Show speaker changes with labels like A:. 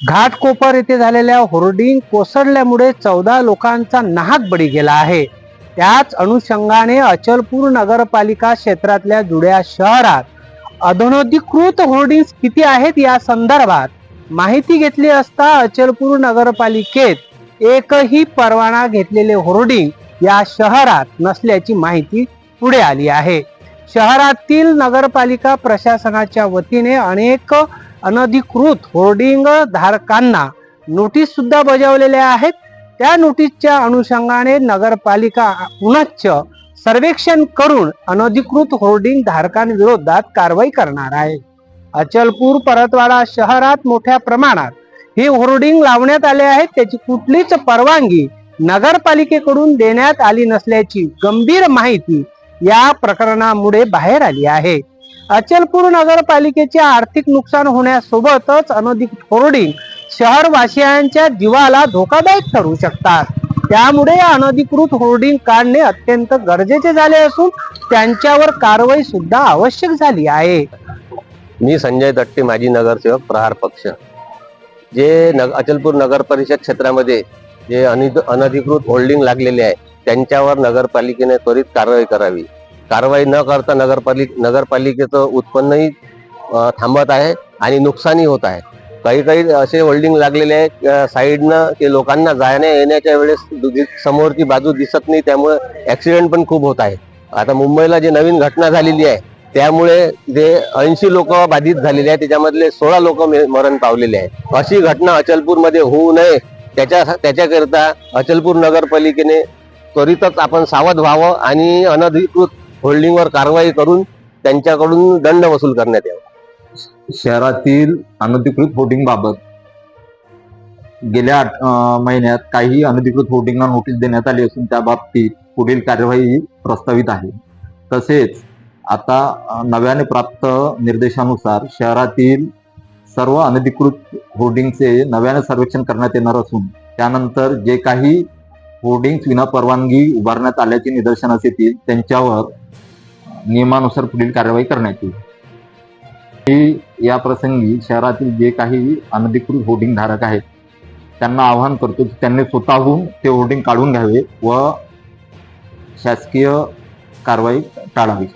A: घाटकोपर येथे झालेल्या होर्डिंग कोसळल्यामुळे चौदा लोकांचा नाहक बळी गेला आहे. त्याच अनुषंगाने अचलपूर नगरपालिका क्षेत्रातल्या जुड्या शहरात अधोनोधिकृत होर्डिंग्स किती आहेत या संदर्भात माहिती घेतली असता अचलपूर नगरपालिकेत एकही परवाना घेतलेले होर्डिंग या शहरात नसल्याची माहिती पुढे आली आहे. शहरातील नगरपालिका प्रशासनाच्या वतीने अनेक अनधिकृत होर्डिंग धारकांना नोटीस सुद्धा बजावलेल्या आहेत. त्या नोटीसच्या अनुषंगाने नगरपालिका पुनश्च सर्वेक्षण करून अनधिकृत होर्डिंग धारकांविरोधात कारवाई करणार आहे. अचलपूर परतवाडा शहरात मोठ्या प्रमाणात हे होर्डिंग लावण्यात आले आहेत. त्याची कुठलीच परवानगी नगरपालिकेकडून देण्यात आली नसल्याची गंभीर माहिती या प्रकरणामुळे बाहेर आली आहे. अचलपूर नगरपालिकेचे आर्थिक नुकसान होण्यासोबतच अनधिकृत होर्डिंग शहरवासियांच्या जीवाला धोकादायक ठरू शकतात. त्यामुळे या अनधिकृत होर्डिंग काढणे अत्यंत गरजेचे झाले असून त्यांच्यावर कारवाई सुद्धा आवश्यक झाली आहे.
B: मी संजय दट्टे माजी नगरसेवक प्रहार पक्ष. जे नग अचलपूर नगर परिषद क्षेत्रामध्ये जे अनिध अनधिकृत होल्डिंग लागलेले आहे त्यांच्यावर नगरपालिकेने त्वरित कारवाई करावी. कारवाई न करता नगरपालिक नगरपालिकेचं उत्पन्नही थांबत आहे आणि नुकसानही होत आहे. काही काही असे होल्डिंग लागलेले आहेत साईडनं ते लोकांना जाण्या येण्याच्या वेळेस दु- समोरची बाजू दिसत नाही त्यामुळे ॲक्सिडेंट पण खूप होत आहे. आता मुंबईला जी नवीन घटना झालेली आहे त्यामुळे जे ऐंशी लोक बाधित झालेले आहेत त्याच्यामधले सोळा लोक मरण पावलेले आहेत. अशी घटना अचलपूरमध्ये होऊ नये त्याच्या त्याच्याकरिता अचलपूर नगरपालिकेने त्वरितच आपण सावध व्हावं आणि अनधिकृत होल्डिंगवर कारवाई करून त्यांच्याकडून दंड वसूल करण्यात यावा.
C: शहरातील अनधिकृत होर्डिंग बाबत गेल्या आठ- महिन्यात काही अनधिकृत होर्डिंगला नोटीस देण्यात आली असून त्या बाबतीत पुढील कार्यवाही प्रस्तावित आहे. तसेच आता नव्याने प्राप्त निर्देशानुसार शहरातील सर्व अनधिकृत होर्डिंगचे नव्याने सर्वेक्षण करण्यात येणार असून त्यानंतर जे काही होर्डिंग्स विना परवानगी उभारण्यात आल्याचे निदर्शनास येतील त्यांच्यावर नियमानुसार पुढील कारवाई करण्यात येईल. मी या प्रसंगी शहरातील जे काही अनधिकृत होर्डिंग धारक आहेत त्यांना आवाहन करतो की त्यांनी स्वतःहून ते होर्डिंग काढून घ्यावे व शासकीय कारवाई टाळावी.